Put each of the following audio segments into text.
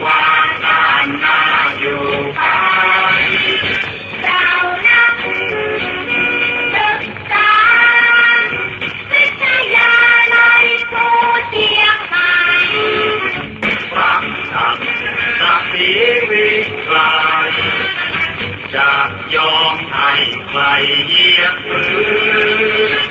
ความงามอยู่ภายเรานักศึกษาวิทยาลัผู้เชียงใหม่ฟังธรรมสักสีวิกลายจะยอมให้ใครเหยียบพื้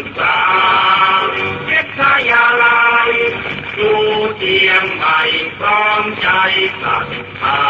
ศึกษาเวิทยาลายดูเทียมใหม่พร้อมใจศรัทธา